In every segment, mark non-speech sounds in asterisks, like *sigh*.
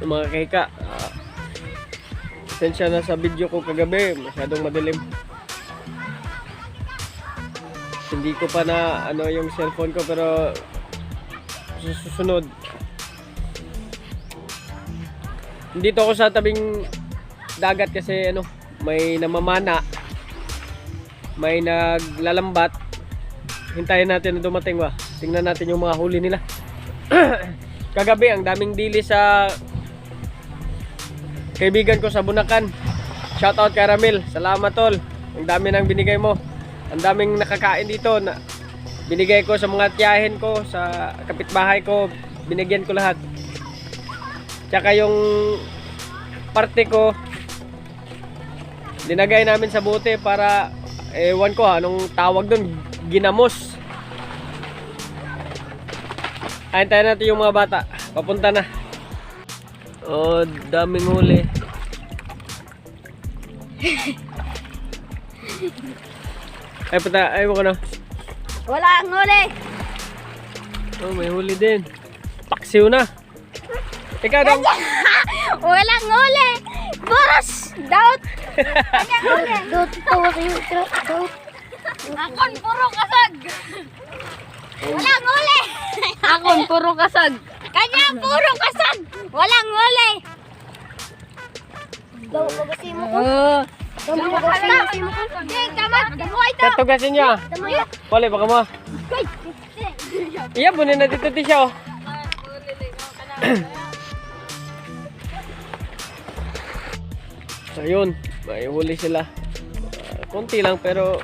yung mga kahika. Uh, Sensya na sa video ko kagabi, masyadong madilim. Hindi ko pa na ano yung cellphone ko pero susunod. Dito ako sa tabing dagat kasi ano, may namamana. May naglalambat. Hintayin natin na dumating ba. Tingnan natin yung mga huli nila. *clears throat* Kagabi ang daming dili sa kaibigan ko sa Bunakan. Shoutout Caramel. Salamat tol. Ang dami nang binigay mo. Ang daming nakakain dito na binigay ko sa mga tiyahin ko, sa kapitbahay ko, binigyan ko lahat. Tsaka yung parte ko linagay namin sa bote para ewan ko ha, anong tawag doon, ginamos. Antayin natin yung mga bata. Papunta na. Oh, daming huli. *laughs* ay, pata, ay mo ko na. Wala ang huli. Oh, may huli din. Paksiw na. Ikaw daw. *laughs* Walang huli. Boros. Doubt. Kanyang *laughs* huli. Doubt. Tawa kayo. Doubt. Akon puro kasag. Walang huli. Akon puro kasag. Kanya puro kasag. Walang huli. Daw magasin mo ko. Daw magasin mo ko. Hindi, kamat. Damuhay to. Katugasin niya. Wala, baka mo. Iya, bunin na dito ti siya oh. Ayun, may huli sila. Ah, konti lang pero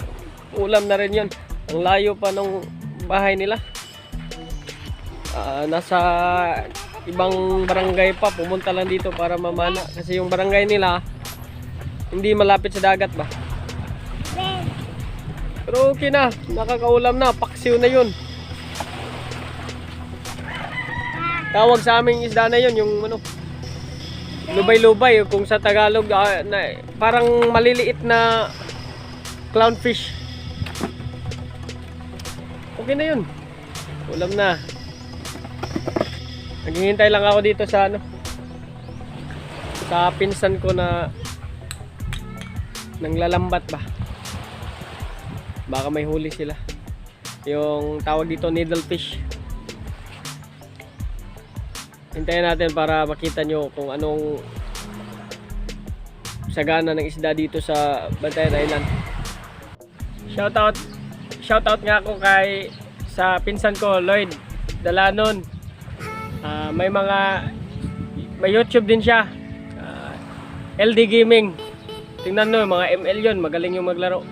ulam na rin yun. Ang layo pa ng bahay nila. Ah, nasa ibang barangay pa, pumunta lang dito para mamana. Kasi yung barangay nila, hindi malapit sa dagat ba? Pero okay na, nakakaulam na, paksiw na yun. Tawag sa aming isda na yun, yung ano, lubay-lubay, kung sa Tagalog, ah, na, parang maliliit na clownfish. Okay na yun. Ulam na. Naghihintay lang ako dito sa ano, sa pinsan ko na nanglalambat ba. Baka may huli sila. Yung tawag dito needlefish. Hintayin natin para makita nyo kung anong sagana ng isda dito sa Bantayan Island. Shoutout shoutout nga ako kay sa pinsan ko Lloyd Dalanon. Ah, may mga may YouTube din siya. Ah, LD Gaming. Tingnan nyo, mga ML yun. Magaling yung maglaro.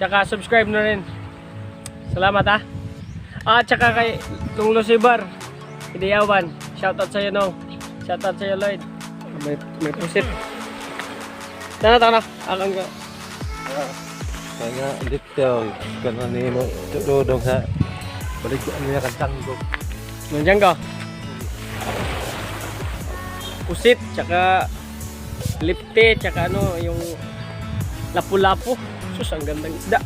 Tsaka subscribe na rin. Salamat ha. Ah, tsaka kay Nung Lucibar. Hidayawan. Shoutout sa'yo no. Shoutout sa'yo Lloyd. May, may pusit. Tana, tana. Akang ka. Kaya dito, kanan ni mo tudong sa balik niya kantang ko. Nandiyan ka. Pusit, tsaka lipte, tsaka ano, yung lapu-lapu. Sus, ang gandang isda.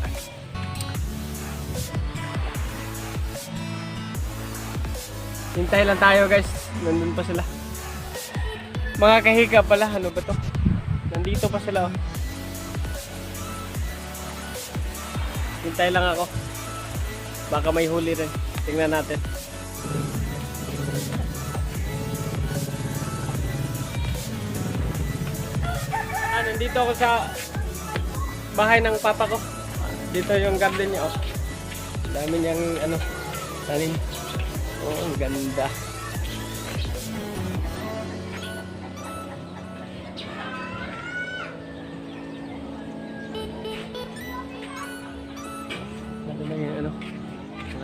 Hintay lang tayo guys. Nandun pa sila. Mga kahika pala. Ano ba to? Nandito pa sila oh. Hintay lang ako. Baka may huli rin. Tingnan natin. Ah, nandito ako sa bahay ng papa ko. Dito yung garden niya, oh. Dami niyang, ano, tanim. Oh, ang ganda.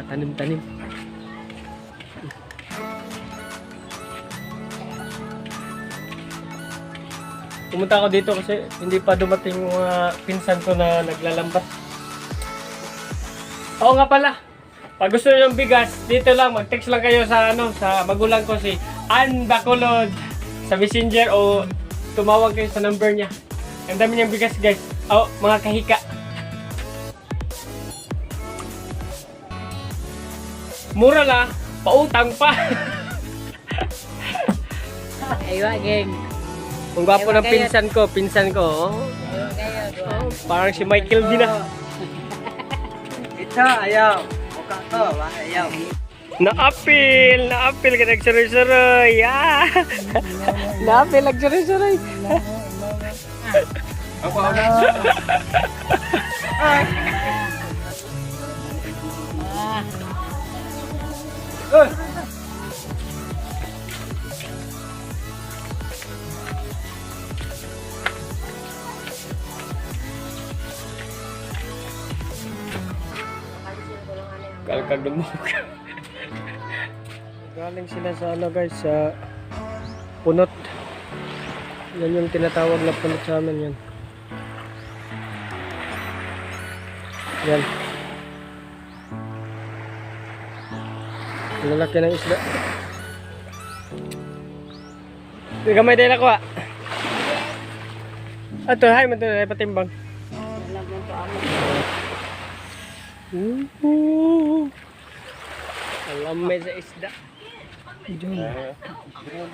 Tanim-tanim. Pumunta ako dito kasi hindi pa dumating yung mga pinsan ko na naglalambat. Oo nga pala. Pag gusto niyo ng bigas, dito lang mag-text lang kayo sa ano sa magulang ko si Ann Bacolod sa Messenger o tumawag kayo sa number niya. Ang dami niyang bigas, guys. Oh, mga kahika. Mura la, pautang pa. *laughs* Aywa, geng. Kung gwapo Ewan ng kayo. pinsan ko, pinsan ko. Oh. Aywa kayo. Oh, parang si Michael din ah. *laughs* Ito, ayaw. Mukha to, wah, ayaw. Na-appeal! Na-appeal ka nagsuroy-suroy! *laughs* Ah! Na-appeal nagsuroy-suroy! Kalkag lumog. *laughs* Galing sila sa ano guys, sa punot. Yan yung tinatawag na punot sa amin yan. Yan. Lalaki ng isda. Hindi kamay dahil ako ah. Ato, hay, tayo patimbang. Ooh. Alam may sa isda. Diyan. Kailan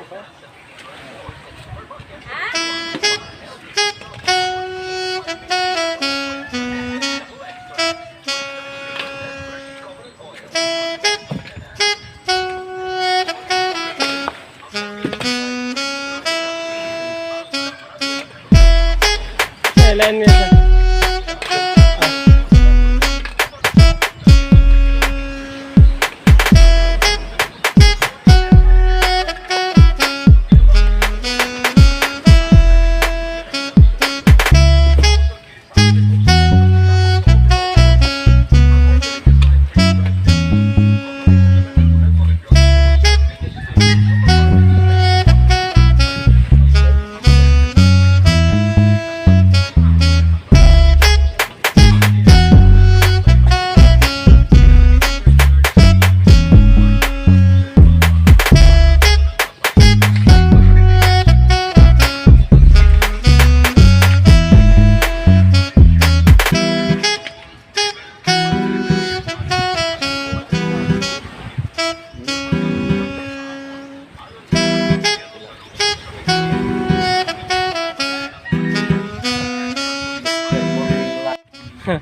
*laughs*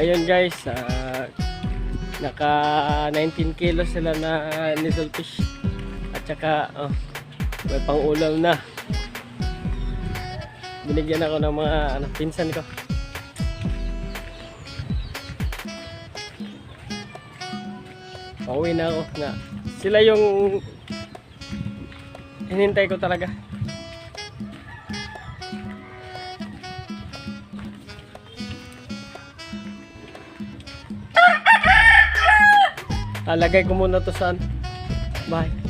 Ayun guys, ah, naka 19 kilos sila na nissel fish. At saka, oh, may pang ulam na. Binigyan ako ng mga ano, pinsan ko. Pauwi na ako na sila yung hinintay ko talaga. Alagay ko muna to saan. Bye.